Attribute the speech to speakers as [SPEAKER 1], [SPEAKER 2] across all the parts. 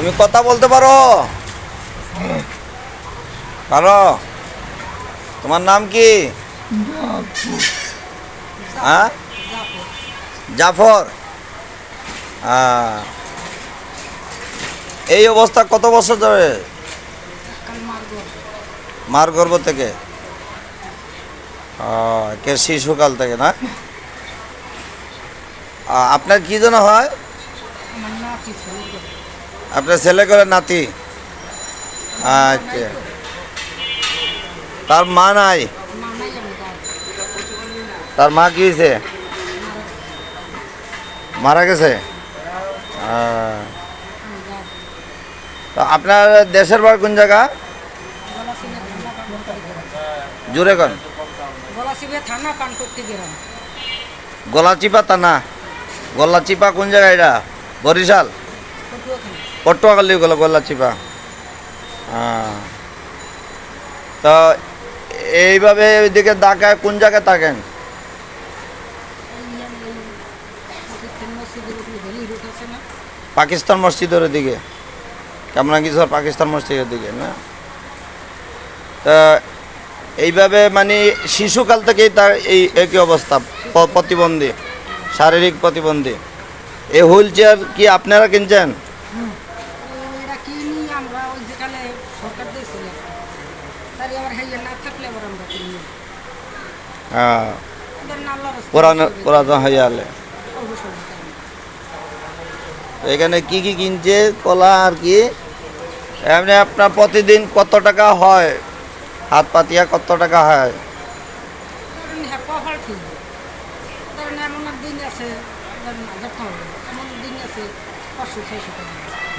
[SPEAKER 1] তুমি কথা বলতে পারো। পারো। তোমার নাম কি? হ্যাঁ? জাফর। এই অবস্থা কত বছর ধরে? মার গর্ভ থেকে কে শিশুকাল থেকে, না? আপনার কি যেন হয়? আপনার ছেলে করে নাতি? আচ্ছা। তার মা নাই? তার মা কি হয়েছে মারা গেছে? আপনার দেশের বাড়ি কোন জায়গা? জুড়ে কোন গলাচিপা থানা। গলাচিপা কোন জায়গা এটা? বরিশাল?
[SPEAKER 2] থানা
[SPEAKER 1] পটুয়াখালী গেল গলাচিপা হ্যাঁ। তো এইভাবে ওইদিকে তাকায়, কোন জায়গায়
[SPEAKER 2] এই পাকিস্তান মসজিদের
[SPEAKER 1] দিকে কেমন কিছু পাকিস্তান মসজিদের দিকে, না? তা এইভাবে মানে শিশুকাল থেকেই তার এই একই অবস্থা প্রতিবন্ধী, শারীরিক প্রতিবন্ধী। এই হুইল চেয়ার কি আপনারা কিনছেন
[SPEAKER 2] ওইটা কিনি আমরা ওই যেখানে সরকার দিয়েছিল তাই আবার হেয়ে না থাকলে আবার আমরা কিনি
[SPEAKER 1] হ্যাঁ
[SPEAKER 2] ওদের না আল্লাহর রাস্তায়
[SPEAKER 1] পুরানো হয়ে আলে। এখানে কি কি কিনছে? কলা আর কি। এমনি আপনার প্রতিদিন কত টাকা হয়? হাত পাতিয়া কত টাকা হয়?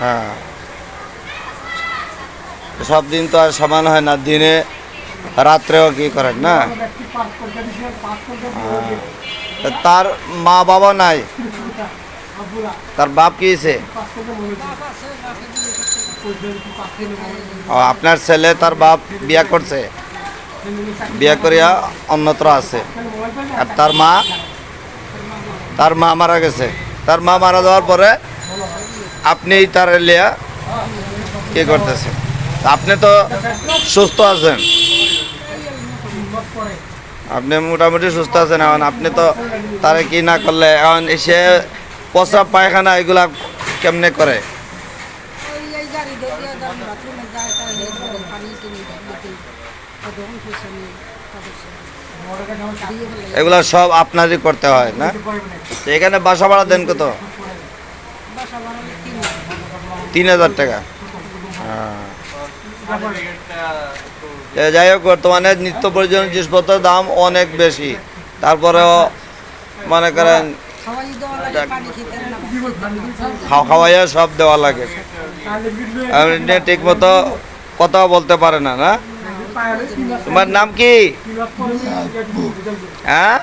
[SPEAKER 2] হ্যাঁ।
[SPEAKER 1] সব দিন তো আর সমান হয় না। দিনে রাত্রেও কি করেন না। তার মা বাবা নাই। তার বাপ কি হয়েছে? আপনার ছেলে তার বাপ বিয়া করছে। বিয়া করিয়া অন্যত্র আছে। আর তার মা? তার মা মারা গেছে। তার মা মারা যাওয়ার পরে আপনি তার লিয়া কি করতেছেন? আপনি তো সুস্থ আছেন। আপনি মোটামুটি সুস্থ আছেন এখন। আপনি তো তারে কি না করলে, এখন এসে প্রস্রাব পায়খানা এগুলা কেমনে করে? এগুলা সব আপনারই করতে হয়, না? এখানে বাসা ভাড়া দেন কত?
[SPEAKER 2] তিন
[SPEAKER 1] হাজার টাকা। হ্যাঁ। যাই হোক, বর্তমানে নিত্য প্রয়োজনীয় জিনিসপত্রের দাম অনেক বেশি। তারপরেও মনে করেন খাওয়াইয়া সব দেওয়া লাগে। ঠিক মতো কথাও বলতে পারে না না? তোমার নাম কি? হ্যাঁ?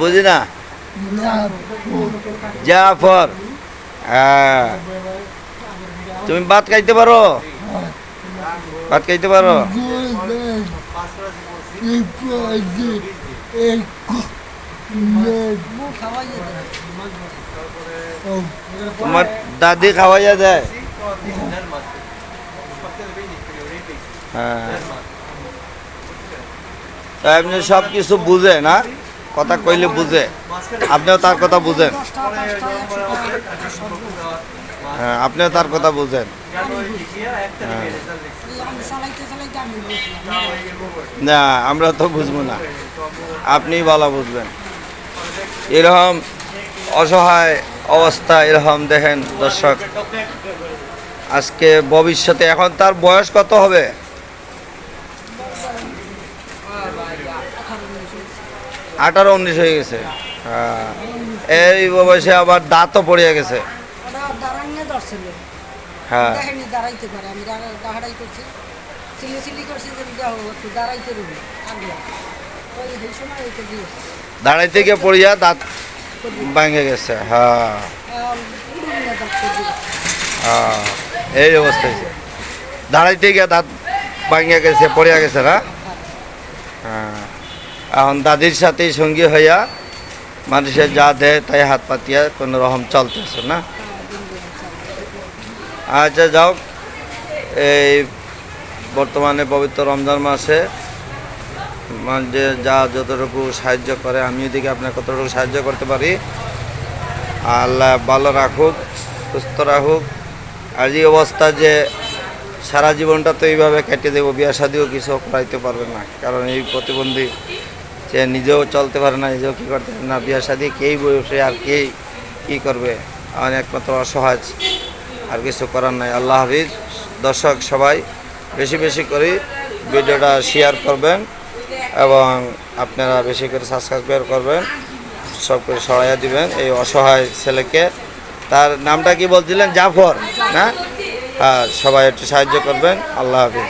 [SPEAKER 1] বুঝি না? জাফর। হ্যাঁ। তুমি ভাত খাইতে পারো? ভাত খাইতে পারো? তোমার দাদি খাওয়াইয়া দেয়। হ্যাঁ। সব কিছু বুঝে, না? কথা কইলে বুঝে। আপনিও তার কথা বুঝেন। হ্যাঁ আপনিও তার কথা বুঝেন। না, আমরা তো বুঝব না। আপনি ভালো বুঝবেন। এরকম অসহায় অবস্থা এরকম দেখেন দর্শক। আজকে ভবিষ্যতে এখন তার বয়স কত হবে? আঠারো, উনিশ হয়ে গেছে। হ্যাঁ এই বয়সে আবার দাঁতও পড়িয়া গেছে। হ্যাঁ।
[SPEAKER 2] দাঁড়াইতে পারে আমি দাঁড়াই করছি। চিলি চিলি করছি যে একটু দাঁড়াইতে রুবি আগে। ওই সেই সময় ওইটা দিয়েছে
[SPEAKER 1] দাঁড়াইতে গিয়ে পড়িয়া দাঁত ভেঙে গেছে হ্যাঁ। হ্যাঁ, এই অবস্থা হয়েছে। দাঁড়াইতে গিয়ে দাঁত ভাঙিয়া গেছে পড়িয়া গেছে না? হ্যাঁ। এখন দাদির সাথেই সঙ্গী হইয়া মানুষের যা দেয় তাই হাত পাতিয়া কোনো রকম চলতেছে না? আচ্ছা যাও। এই বর্তমানে পবিত্র রমজান মাসে যে যা যতটুকু সাহায্য করে, আমি এদিকে আপনার কতটুকু সাহায্য করতে পারি? আল্লাহ ভালো রাখুক, সুস্থ রাখুক। আর এই অবস্থা যে সারা জীবনটা তো এইভাবে কেটে দেবো, বিয়া শাদিও কিছু করাইতে পারবে না। কারণ এই প্রতিবন্ধী সে নিজেও চলতে পারে না, নিজেও কী করতে পারে না, বিয়া শাদি কেই বসে আর কেই কী করবে? আমার একমাত্র অসহায় আর কিছু করার নাই। আল্লাহ হাফিজ। দর্শক সবাই, বেশি বেশি করে ভিডিওটা শেয়ার করবেন এবং আপনারা বেশি করে সাবস্ক্রাইব করবেন, সব করে সহায়তা দিবেন এই অসহায় ছেলেকে। তার নামটা কি বলছিলেন? জাফর, না? হ্যাঁ সবাই একটু সাহায্য করবেন। আল্লাহ হাফিজ।